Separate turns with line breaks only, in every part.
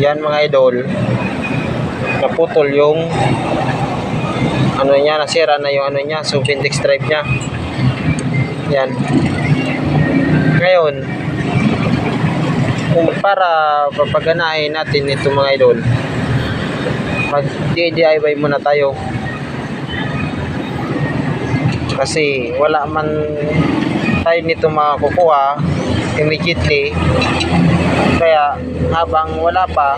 Yan mga idol. Naputol yung ano niya, nasira na yung ano niya, so Vintex drive niya. Yan. Ngayon, para papaganahin natin ito mga idol, mag DIY muna tayo. Kasi wala man tayo nito makakukuha immediately. Habang wala pa,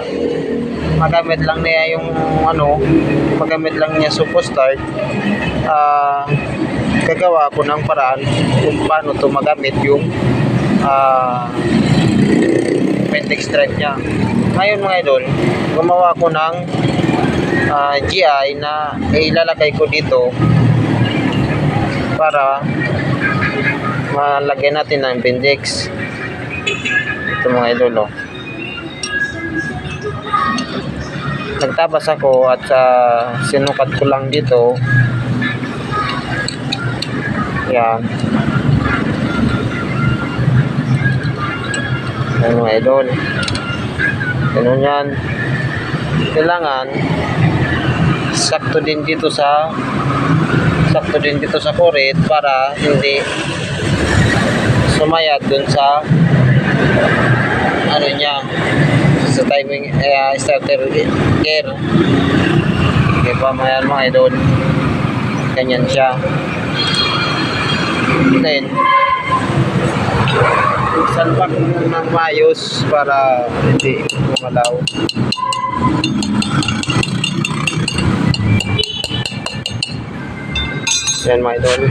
magamit lang niya yung ano, magamit lang niya super start. Ah, gagawa ko ng paraan kung paano to magamit yung ah Pentex drive niya. Ngayon mga idol, gumawa ko ng ah, GI na ilalagay ko dito para malagyan natin ng Pentex. Ito mga idol, oh. Nagtabas ako at sa sinukat ko lang dito. Yan. Yan mga idol. Ganun yan. Kailangan sakto din dito sa sakto din dito sa kurit para hindi sumayad dun sa ano niya sa timing eh, starter gear. Okay pa mga mga idol. Ganyan siya. Then salpak ng maayos para hindi gumalaw. Yan mga idol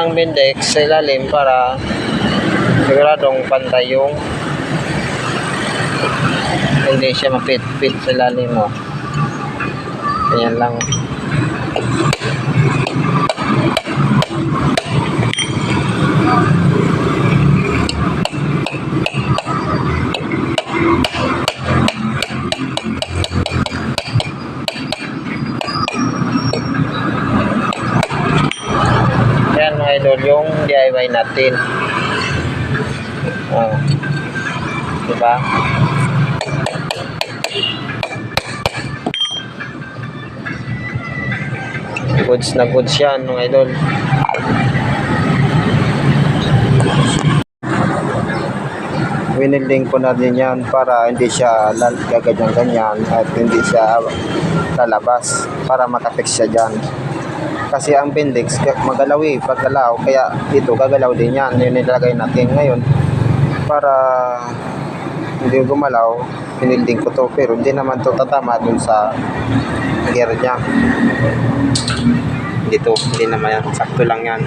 ng bindex sa ilalim para siguradong pantay yung hindi siya mapit-pit sa ilalim mo ganyan lang idol yung DIY natin. Oh. diba? Goods na goods yan mga idol. Winilding ko na din yan para hindi siya gaganyan-ganyan at hindi siya lalabas para makafix siya dyan kasi ang bendix magalaw eh paggalaw. Kaya ito gagalaw din yan. Yun nilagay natin ngayon. Para hindi gumalaw pinilding ko to. Pero hindi naman to tatama dun sa gear niya. Dito hindi naman yan. Sakto lang yan.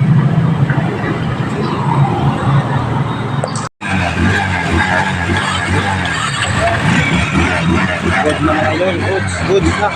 Good mga idol. Goods goods na